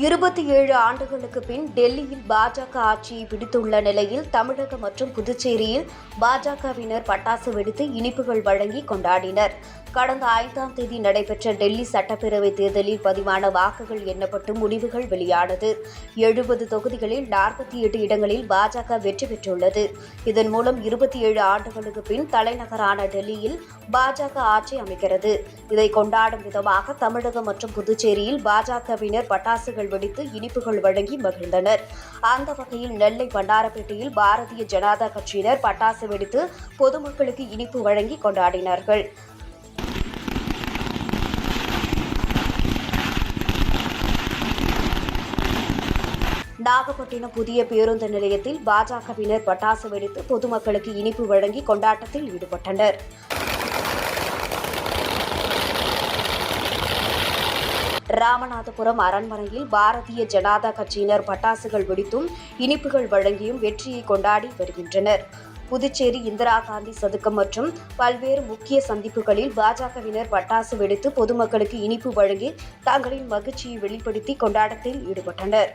இருபத்தி ஏழு ஆண்டுகளுக்கு பின் டெல்லியில் பாஜக ஆட்சியை பிடித்துள்ள நிலையில் தமிழகம் மற்றும் புதுச்சேரியில் பாஜகவினர் பட்டாசு வெடித்து இனிப்புகள் வழங்கி கொண்டாடினர். கடந்த ஐந்தாம் தேதி நடைபெற்ற டெல்லி சட்டப்பேரவை தேர்தலில் பதிவான வாக்குகள் எண்ணப்பட்டு முடிவுகள் வெளியானது. எழுபது தொகுதிகளில் நாற்பத்தி எட்டு இடங்களில் பாஜக வெற்றி பெற்றுள்ளது. இதன் மூலம் இருபத்தி ஏழு ஆண்டுகளுக்கு பின் தலைநகரான டெல்லியில் பாஜக ஆட்சி அமைக்கிறது இதை கொண்டாடும் விதமாக தமிழகம் மற்றும் புதுச்சேரியில் பாஜகவினர் பட்டாசுகள் பட்டாசுகள் வெடித்து இனிப்புகள் வழங்கி மகிழ்ந்தனர். அந்த வகையில் நெல்லை வண்ணாரப்பேட்டையில் பாரதிய ஜனதா கட்சியினர் பட்டாசு வெடித்து பொதுமக்களுக்கு இனிப்பு வழங்கி கொண்டாடினார்கள். நாகப்பட்டினம் புதிய பேருந்து நிலையத்தில் பாஜகவினர் பட்டாசு வெடித்து பொதுமக்களுக்கு இனிப்பு வழங்கி கொண்டாட்டத்தில் ஈடுபட்டனர். ராமநாதபுரம் அரண்மனையில் பாரதிய ஜனதா கட்சியினர் பட்டாசுகள் வெடித்தும் இனிப்புகள் வழங்கியும் வெற்றியை கொண்டாடி வருகின்றனர். புதுச்சேரி இந்திரா காந்தி சதுக்கம் மற்றும் பல்வேறு முக்கிய சந்திப்புகளில் பாஜகவினர் பட்டாசு வெடித்து பொதுமக்களுக்கு இனிப்பு வழங்கி தங்களின் மகிழ்ச்சியை வெளிப்படுத்தி கொண்டாட்டத்தில் ஈடுபட்டனர்.